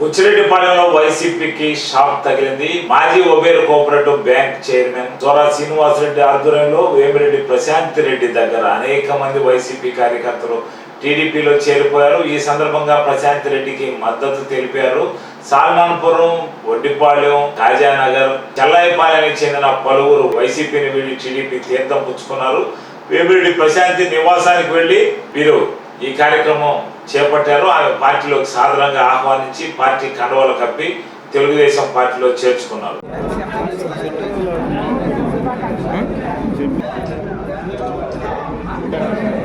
బుచ్చిరెడ్డిపాలెంలో వైసీపీకి షాక్ తగిలింది. మాజీ ఒబేర్ cooperative bank chairman Jora Srinivasa Reddy ఆధ్వర్యంలో వేమిరెడ్డి ప్రశాంత్ రెడ్డి దగ్గర అనేక మంది వైసీపీ కార్యకర్తలు టీడీపీలో చేరిపోయారు. ఈ సందర్భంగా ప్రశాంత్ రెడ్డికి మద్దతు తెలిపారు. సాల్మాన్పురం ఒడ్డిపాళ్యం కాజానగర్ చెల్లాయిపాలెనికి చెందిన పలువురు వైసీపీని వీడి టీడీపీ తీర్థం పుచ్చుకున్నారు. వేమిరెడ్డి ప్రశాంతి నివాసానికి వెళ్ళి వీరు ఈ కార్యక్రమం చేపట్టారు. ఆమె పార్టీలోకి సాధారణంగా ఆహ్వానించి పార్టీ కండవలు కప్పి తెలుగుదేశం పార్టీలో చేర్చుకున్నారు. Hmm?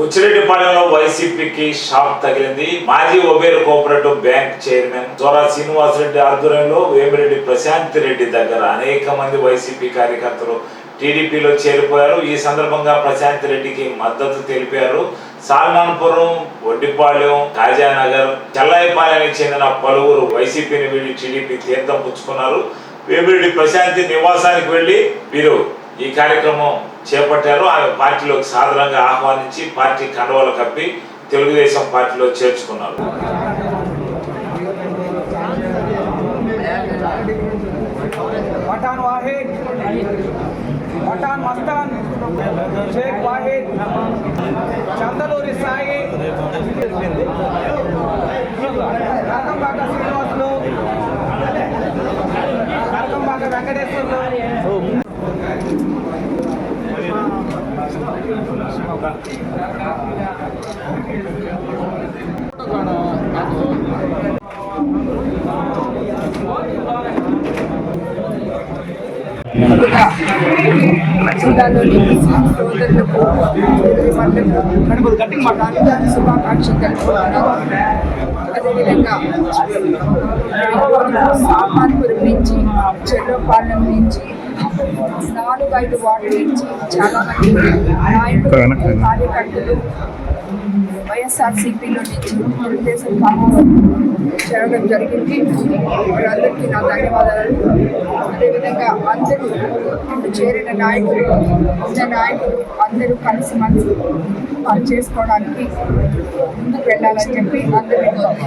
బుచ్చిరెడ్డిపాలెంలో వైసీపీకి షాక్ తగిలింది. మాజీ ఒబేర్ cooperative bank chairman Jora Srinivasa Reddy ఆధ్వర్యంలో వేమిరెడ్డి ప్రశాంత్ రెడ్డి దగ్గర అనేక మంది వైసీపీ కార్యకర్తలు టీడీపీలో చేరిపోయారు. ఈ సందర్భంగా ప్రశాంత్ రెడ్డికి మద్దతు తెలిపారు. సాల్మాన్పురం ఒడ్డిపాళ్యం కాజానగర్ చెల్లాయిపాలెనికి చెందిన పలువురు వైసీపీని వీడి టీడీపీ తీర్థం పుచ్చుకున్నారు. వేమిరెడ్డి ప్రశాంతి నివాసానికి వెళ్ళి వీరు ఈ కార్యక్రమం చేపట్టారు ఆమె పార్టీలోకి సాధారణంగా ఆహ్వానించి పార్టీ కండవలు కప్పి తెలుగుదేశం పార్టీలో చేర్చుకున్నారు. చందలూరి ಸೋದರರು ಕಟ್ಟಿಂಗ್ ಮಾಡಿ ಶುಭಾಕಾಂಕ್ಷೆ అదేవిధంగా సామాన్పురం నుంచి చెర్రపాలెం నుంచి నాలుగు ఐదు వార్డు నుంచి చాలా మంది నాయకులు కార్యకర్తలు వైఎస్ఆర్సీపీలో నుంచి తెలుగుదేశం పార్టీలో చేరడం జరిగింది. వారందరికీ నా ధన్యవాదాలు. అదేవిధంగా అందరూ ఇప్పుడు చేరిన నాయకులు ఉన్న నాయకులు అందరూ కలిసి మనసు పని చేసుకోవడానికి ముందుకు వెళ్ళాలని చెప్పి అందరూ